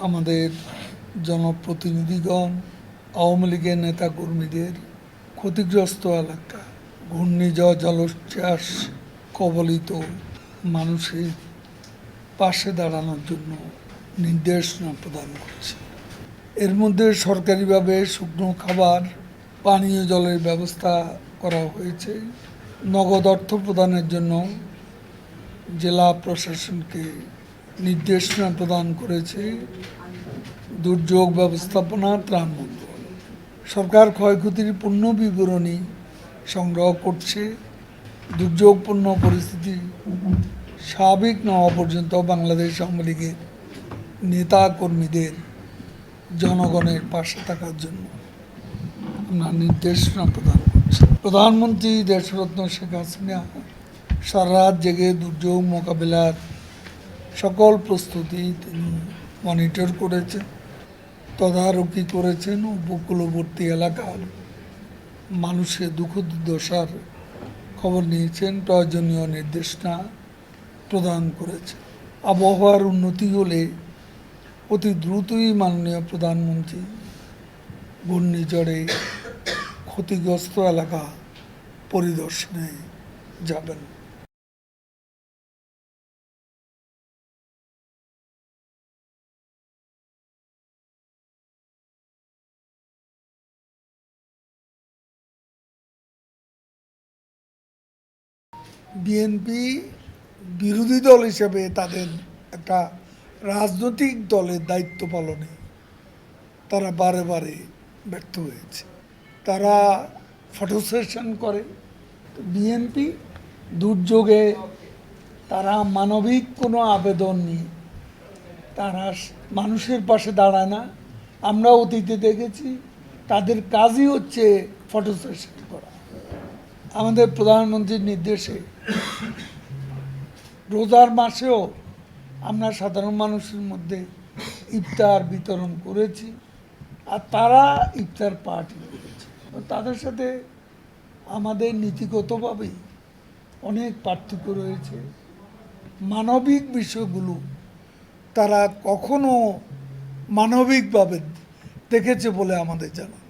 আমাদের জনপ্রতিনিধিগণ, আওয়ামী লীগের নেতাকর্মীদের ক্ষতিগ্রস্ত এলাকা, ঘূর্ণিঝড়, জলোচ্ছ্বাস কবলিত মানুষের পাশে দাঁড়ানোর জন্য নির্দেশনা প্রদান করছে। এর মধ্যে সরকারিভাবে শুকনো খাবার, পানীয় জলের ব্যবস্থা করা হয়েছে। নগদ অর্থ প্রদানের জন্য জেলা প্রশাসনকে নির্দেশনা প্রদান করেছে দুর্যোগ ব্যবস্থাপনা ত্রাণ মন্ত্রণালয়। সরকার ক্ষয়ক্ষতির পূর্ণ বিবরণী সংগ্রহ করছে। দুর্যোগপূর্ণ পরিস্থিতি স্বাভাবিক না হওয়া পর্যন্ত বাংলাদেশ আওয়ামী লীগের নেতা কর্মীদের জনগণের পাশে থাকার জন্য আমরা নির্দেশনা প্রদান করছি। প্রধানমন্ত্রী দেশরত্ন শেখ হাসিনা সারা রাত জেগে দুর্যোগ মোকাবিলার সকল প্রস্তুতি তিনি মনিটর করেছেন, তদারকি করেছেন উপকূলবর্তী এলাকার মানুষের দুঃখ দুর্দশার খবর নিয়েছেন, প্রয়োজনীয় নির্দেশনা প্রদান করেছেন। আবহাওয়ার উন্নতি হলে অতি দ্রুতই মাননীয় প্রধানমন্ত্রী ঘূর্ণিঝড়ে ক্ষতিগ্রস্ত এলাকা পরিদর্শনে যাবেন। বিএনপি বিরোধী দল হিসেবে তাদের একটা রাজনৈতিক দলের দায়িত্ব পালনে তারা বারে বারে ব্যর্থ হয়েছে। তারা ফটো সেশন করে। বিএনপি দুর্যোগে তারা মানবিক কোনো আবেদন নিয়ে তারা মানুষের পাশে দাঁড়ায় না। আমরা অতীতে দেখেছি তাদের কাজই হচ্ছে ফটো সেশন করা। আমাদের প্রধানমন্ত্রীর নির্দেশে রোজার মাসেও আমরা সাধারণ মানুষের মধ্যে ইফতার বিতরণ করেছি আর তারা ইফতার পার্টি করেছে। তাদের সাথে আমাদের নীতিগতভাবেই অনেক পার্থক্য রয়েছে। মানবিক বিষয়গুলো তারা কখনো মানবিকভাবে দেখেছে বলে আমাদের জানা।